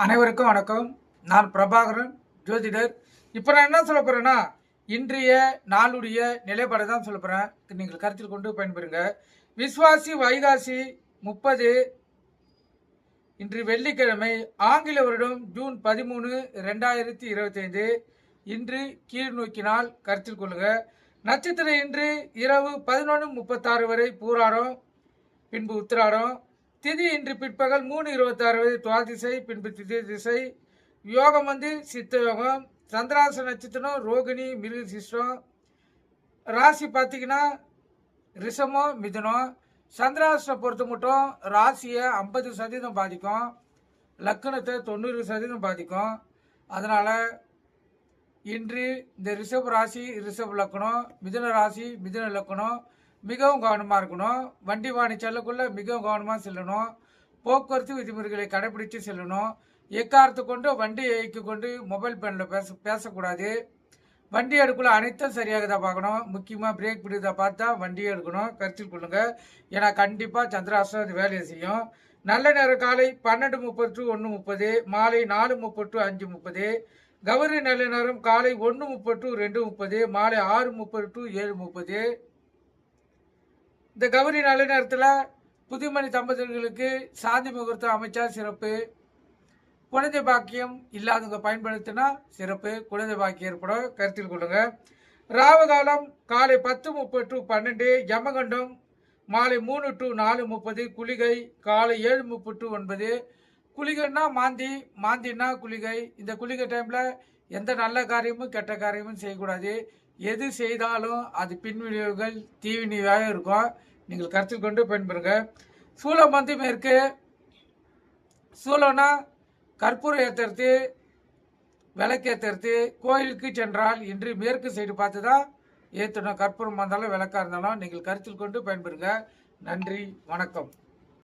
அனைவருக்கும் வணக்கம். நான் பிரபாகரன் ஜோதிடர். இப்போ நான் என்ன சொல்ல போகிறேன்னா இன்றைய நாளுடைய நிலைப்பாடு தான் சொல்ல போகிறேன் நீங்கள் கருத்தில் கொண்டு பயன்பெறுங்க. விஸ்வாசி வைகாசி முப்பது இன்று வெள்ளிக்கிழமை ஆங்கில வருடம் ஜூன் பதிமூணு ரெண்டாயிரத்தி இருபத்தைந்து. இன்று கீழ் நோக்கினால் கருத்தில் கொள்ளுங்க. நட்சத்திரம் இன்று இரவு பதினொன்று முப்பத்தாறு வரை பூராடம் பின்பு உத்திராடம் திதி இன்று பிற்பகல் மூணு இருபத்தாறு வரை துவா திசை பின்பு திதி திசை யோகம் வந்து சித்த யோகம் சந்திராச நட்சத்திரம் ரோகிணி மிருக சிஷ்டம். ராசி பார்த்தீங்கன்னா ரிஷமம் மிதுனம். சந்திராசனை பொறுத்த மட்டும் ராசியை ஐம்பது சதவீதம் பாதிக்கும். லக்கணத்தை தொண்ணூறு சதவீதம் பாதிக்கும். அதனால் இன்று இந்த ரிஷப் ராசி ரிஷப் லக்கணம் மிதுன ராசி மிதுன லக்கணம் மிகவும் கவனமாக இருக்கணும். வண்டி வாணி செல்லக்குள்ள மிகவும் கவனமாக செல்லணும். போக்குவரத்து விதிமுறைகளை கடைபிடித்து செல்லணும். எக்காரத்து கொண்டு? வண்டி இயக்கி கொண்டு மொபைல் ஃபோனில் பேச பேசக்கூடாது. வண்டி எடுக்கல அனைத்தும் சரியாக தான் பார்க்கணும். முக்கியமாக பிரேக் பிடிதா பார்த்தா வண்டியை எடுக்கணும். கருத்தில் கொள்ளுங்கள் ஏன்னா கண்டிப்பாக சந்திராஷ்டிரம் அது வேலையை செய்யும். நல்ல நேரம் காலை பன்னெண்டு முப்பது டு ஒன்று முப்பது மாலை நாலு முப்பது டு அஞ்சு முப்பது கௌரி நல்ல நேரம் காலை ஒன்று முப்பது டு ரெண்டு முப்பது மாலை ஆறு முப்பது டு ஏழு முப்பது இந்த கௌரி நல்ல நேரத்தில் புதுமணி தம்பதிகளுக்கு சாந்தி முகூர்த்தம் அமைச்சா சிறப்பு. குழந்தை பாக்கியம் இல்லாதவங்க பயன்படுத்தினா சிறப்பு. குழந்தை பாக்கியம் ஏற்பட கருத்தில் கொள்ளுங்க. ராவகாலம் காலை பத்து முப்பது டு பன்னெண்டு யமகண்டம் மாலை மூணு டு நாலு முப்பது குளிகை காலை ஏழு முப்பது டு ஒன்பது. குளிகைன்னா மாந்தி மாந்தின்னா குளிகை. இந்த குளிகை டைமில் எந்த நல்ல காரியமும் கெட்ட காரியமும் செய்யக்கூடாது. எது செய்தாலும் அது பின்விளைவுகள் தீவினையாக இருக்கும். நீங்கள் கருத்தில் கொண்டு பயன்பெறுங்க சூளம் வந்து மேற்கு. சூளம்னா கற்பூரம் ஏற்றுறது விளக்கேற்றுறது கோயிலுக்கு சென்றால் இன்று மேற்கு சைடு பார்த்து தான் ஏற்றணும் கற்பூரம் வந்தாலும் விளக்கா இருந்தாலும் நீங்கள் கருத்தில் கொண்டு பயன்பெறுங்க நன்றி வணக்கம்.